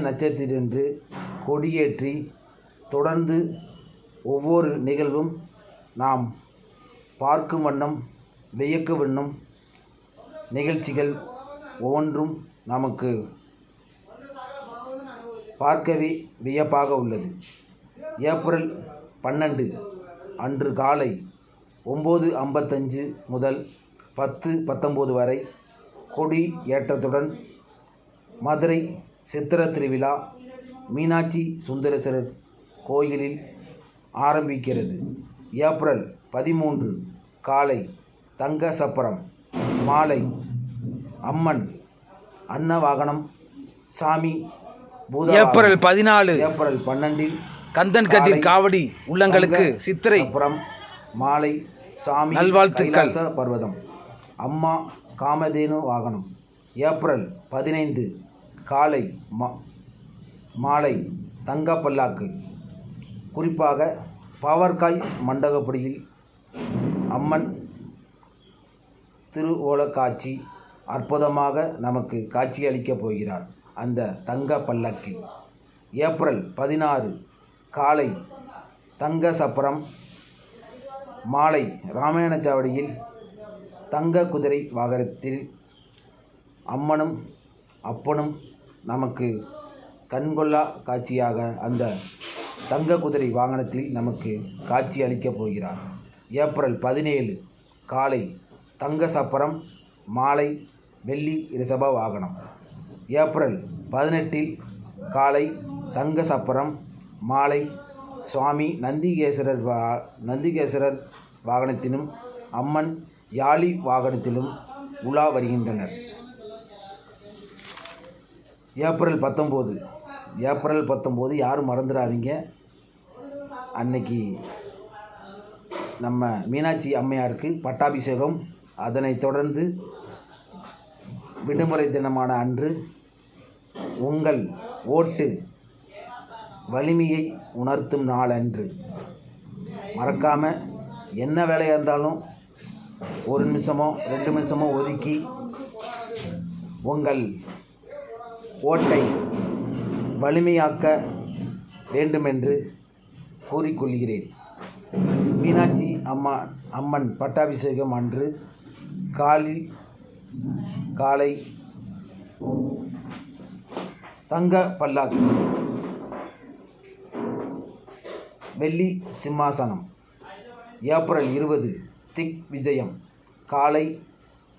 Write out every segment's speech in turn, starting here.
நட்சத்திரன்று கொடியேற்றி தொடர்ந்து ஒவ்வொரு நிகழ்வும் நாம் பார்க்கும் வண்ணம் வியக்க வண்ணம் நிகழ்ச்சிகள் ஒவ்வொன்றும் நமக்கு பார்க்கவே வியப்பாக உள்ளது. ஏப்ரல் பன்னெண்டு அன்று காலை ஒம்பது ஐம்பத்தஞ்சு முதல் பத்து பத்தொம்போது வரை கொடி ஏற்றத்துடன் மதுரை சித்திர திருவிழா மீனாட்சி சுந்தரேஸ்வரர் கோயிலில் ஆரம்பிக்கிறது ஏப்ரல் பதிமூன்று காலை தங்க சப்பரம் மாலை அம்மன் அன்னவாகனம் சாமி பூதவாகனம். ஏப்ரல் பதினாலு ஏப்ரல் பன்னெண்டில் கந்தன் கதிர் காவடி உள்ளங்களுக்கு சித்திரை சப்பரம் மாலை சாமி நல்வாழ்த்துக்கள். பர்வதம் அம்மா காமதேனு வாகனம் ஏப்ரல் பதினைந்து காலை மா- மாலை தங்க பல்லாக்கு குறிப்பாக பாவற்காய் மண்டகப்படியில் அம்மன் திருவோலக்காட்சி அற்புதமாக நமக்கு காட்சி அளிக்கப் போகிறார். அந்த தங்க பல்லக்கில் ஏப்ரல் பதினாறு காலை தங்க சப்பரம் மாலை ராமாயணச்சாவடியில் தங்க குதிரை வாகனத்தில் அம்மனும் அப்பனும் நமக்கு கண்கொள்ளா காட்சியாக அந்த தங்க குதிரை வாகனத்தில் நமக்கு காட்சி அளிக்கப் போகிறார். ஏப்ரல் பதினேழு காலை தங்க சப்பரம் மாலை வெள்ளி ரிஷப வாகனம். ஏப்ரல் பதினெட்டில் காலை தங்க சப்பரம் மாலை சுவாமி நந்திகேஸ்வரர் வா நந்திகேஸ்வரர் வாகனத்திலும் அம்மன் யாழி வாகனத்திலும் உலா வருகின்றனர். ஏப்ரல் பத்தொம்போது. ஏப்ரல் பத்தொம்போது யாரும் மறந்துடாதீங்க. அன்னைக்கு நம்ம மீனாட்சி அம்மையாருக்கு பட்டாபிஷேகம். அதனைத் தொடர்ந்து விடுமுறை தினமான அன்று உங்கள் ஓட்டு வலிமையை உணர்த்தும் நாள் அன்று. மறக்காமல் என்ன வேலையாக இருந்தாலும் ஒரு நிமிஷமோ ரெண்டு நிமிஷமோ ஒதுக்கி உங்கள் ஓட்டை வலிமையாக்க வேண்டுமென்று கூறிக்கொள்கிறேன். மீனாட்சி அம்மா அம்மன் பட்டாபிஷேகம் அன்று காலில் காலை தங்க பல்லாக்கு வெள்ளி சிம்மாசனம் ஏப்ரல் இருபது திக் விஜயம் காலை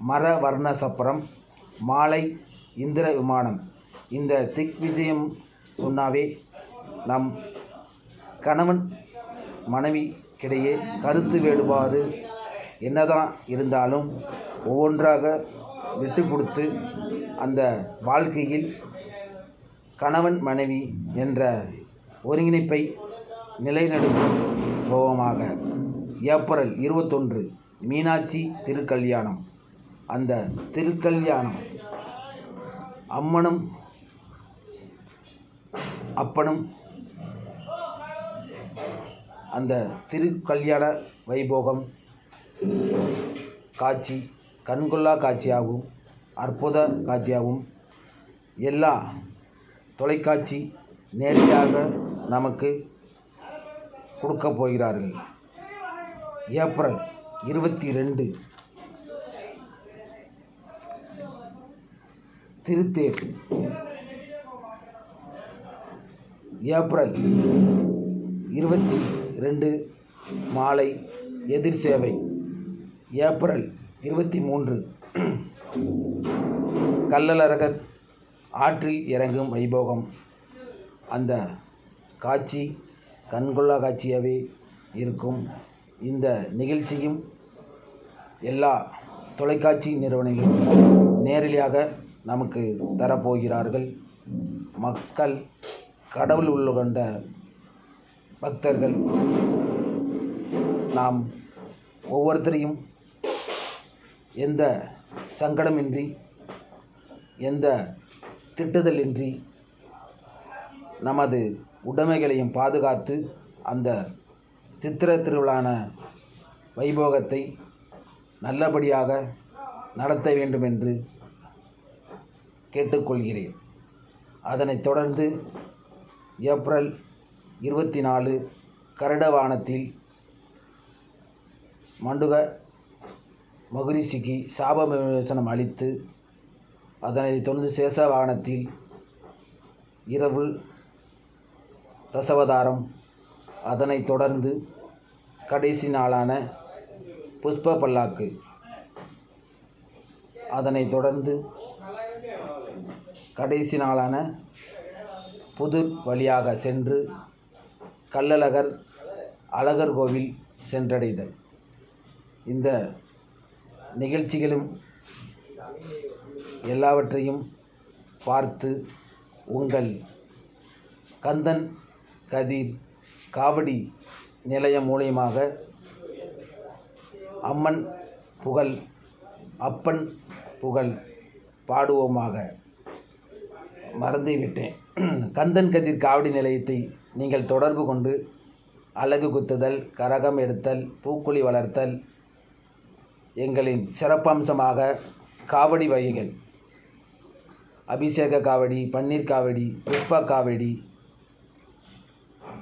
மர வர்ண சப்பரம் மாலை இந்திர விமானம் இந்த திக் விஜயம் சொன்னாவே நம் கணவன் மனைவிக்கிடையே கருத்து வேறுபாடு என்னதான் இருந்தாலும் ஒவ்வொன்றாக விட்டு கொடுத்து அந்த வாழ்க்கையில் கணவன் மனைவி என்ற ஒருங்கிணைப்பை நிலைநடுத்தும் போவமாக ஏப்ரல் இருபத்தொன்று மீனாட்சி திருக்கல்யாணம். அந்த திருக்கல்யாணம் அம்மனும் அப்பனும் அந்த திருக்கல்யாண வைபோகம் காட்சி கண்கொள்ளா காட்சியாகவும் அற்புத காட்சியாகவும் எல்லா தொலைக்காட்சி நேரடியாக நமக்கு கொடுக்கப் போகிறார்கள். ஏப்ரல் இருபத்தி ரெண்டு திருத்தேர். ஏப்ரல் இருபத்தி ரெண்டு மாலை எதிர் சேவை. ஏப்ரல் இருபத்தி மூன்று. கள்ளழகர் ஆற்றில் இறங்கும் வைபோகம். அந்த காட்சி கண்கொள்ளா காட்சியாகவே இருக்கும். இந்த நிகழ்ச்சியும் எல்லா தொலைக்காட்சி நிறுவனங்களும் நேரடியாக நமக்கு தரப்போகிறார்கள். மக்கள் கடவுள் உள்கொண்ட பக்தர்கள் நாம் ஒவ்வொருத்தரையும் எந்த சங்கடமின்றி எந்த திட்டுதலின்றி நமது உடைமைகளையும் பாதுகாத்து அந்த சித்திர திருவிழான வைபோகத்தை நல்லபடியாக நடத்த வேண்டும் என்று கேட்டுக்கொள்கிறேன். அதனைத் தொடர்ந்து ஏப்ரல் இருபத்தி நாலு கருடவானத்தில் மண்டுக மகுரிஷிக்கு சாப விமோசனம் அளித்து அதனைத் தொடர்ந்து சேஷவாகனத்தில் இரவு தசவதாரம் அதனைத் தொடர்ந்து கடைசி நாளான புஷ்ப பல்லாக்கு அதனைத் தொடர்ந்து கடைசி நாளான புதூர் வழியாக சென்று கள்ளழகர் அழகர் கோவில் சென்றடைதல். இந்த நிகழ்ச்சிகளும் எல்லாவற்றையும் பார்த்து உங்கள் கந்தன் கதிர் காவடி நிலையம் மூலியமாக அம்மன் புகழ் அப்பன் புகழ் பாடுவோமாக. மறந்தே விட்டேன் கந்தன் கதிர் காவடி நிலையத்தை நீங்கள் தொடர்பு கொண்டு அழகு குத்துதல் கரகம் எடுத்தல் பூக்குழி வளர்த்தல் எங்களின் சிறப்பம்சமாக காவடி வகைகள். அபிஷேக காவடி பன்னீர் காவடி புஷ்ப காவடி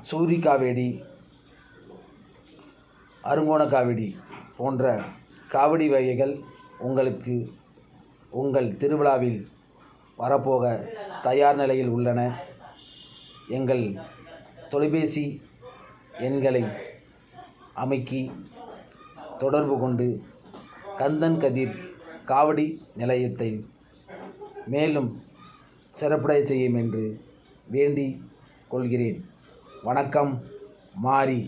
சூரி காவடி அருங்கோண காவடி போன்ற காவடி வகைகள் உங்களுக்கு உங்கள் திருவிழாவில் வரப்போக தயார் நிலையில் உள்ளன. எங்கள் தொலைபேசி எண்களை அமைக்கி தொடர்பு கொண்டு கந்தன் கதிர் காவடி நிலையத்தை மேலும் சிறப்புடைய செய்யும் என்று வேண்டி கொள்கிறேன். வணக்கம் மாரி.